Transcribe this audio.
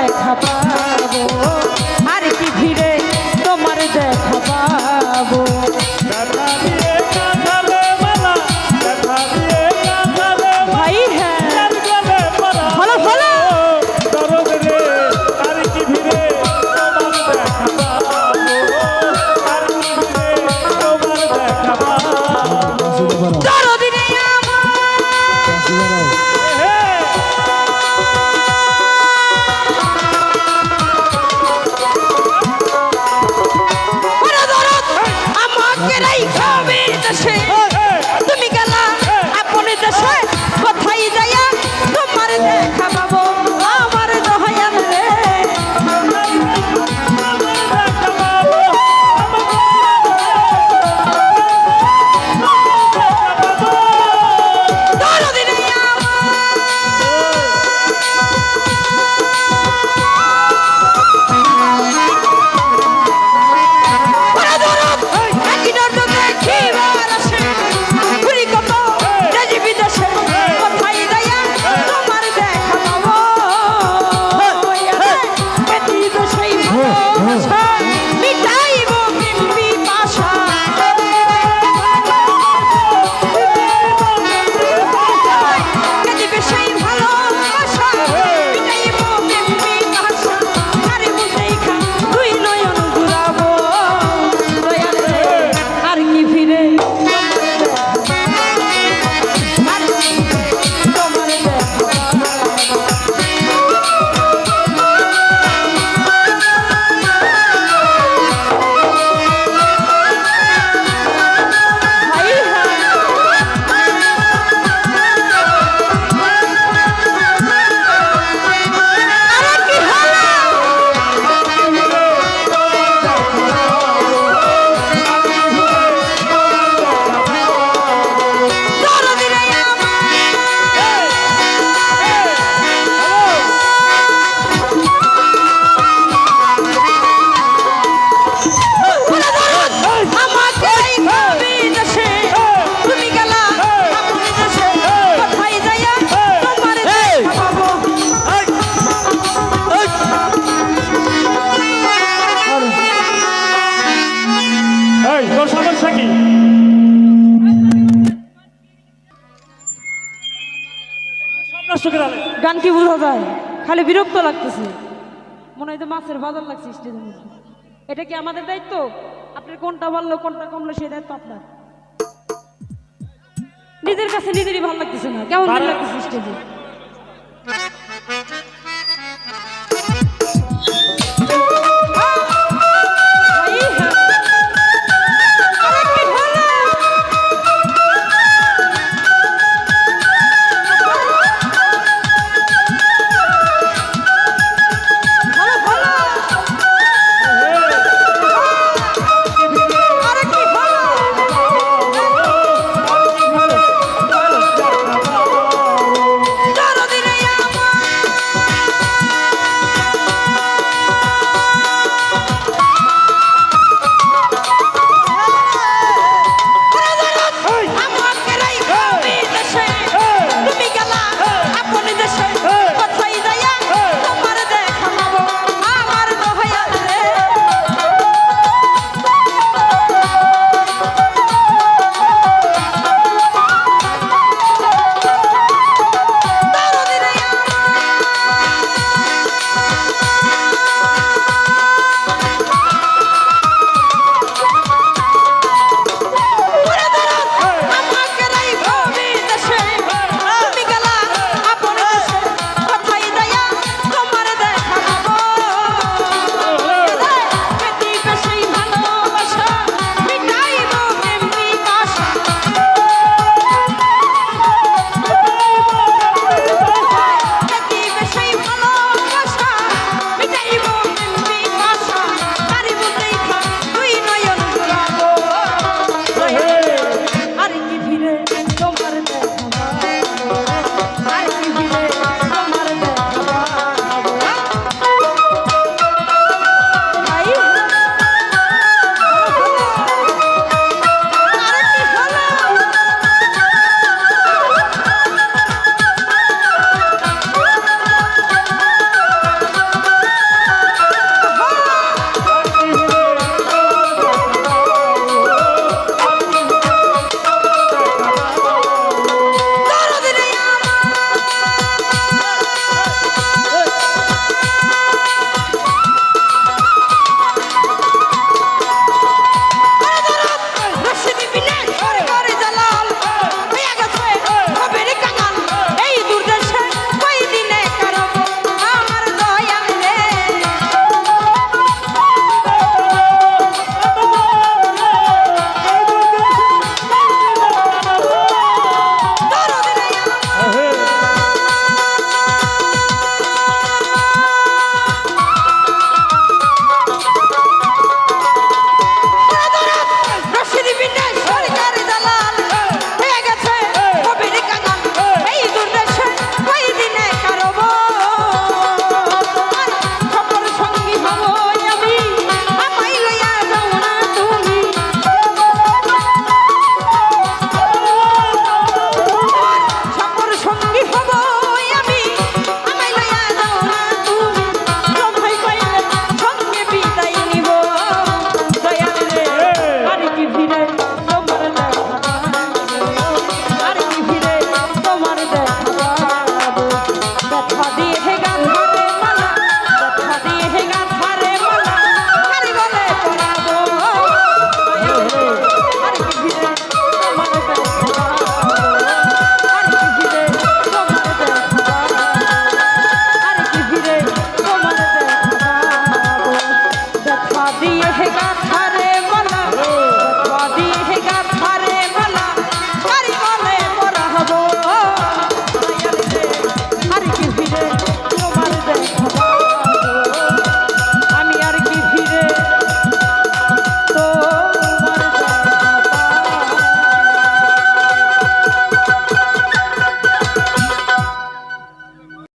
দেখা পাবো। কি গান কি বোঝা যায়? খালি বিরক্ত লাগতেছে। মনে হয় তো মাছের বাজার লাগছে স্টেজের মধ্যে। এটা কি আমাদের দায়িত্ব? আপনার কোনটা ভালো কোনটা কমলো সেই দায়িত্ব আপনার। নিজের কাছে নিজেরই ভালো লাগতেছে না। কেমন ভালো লাগতেছে স্টেজে?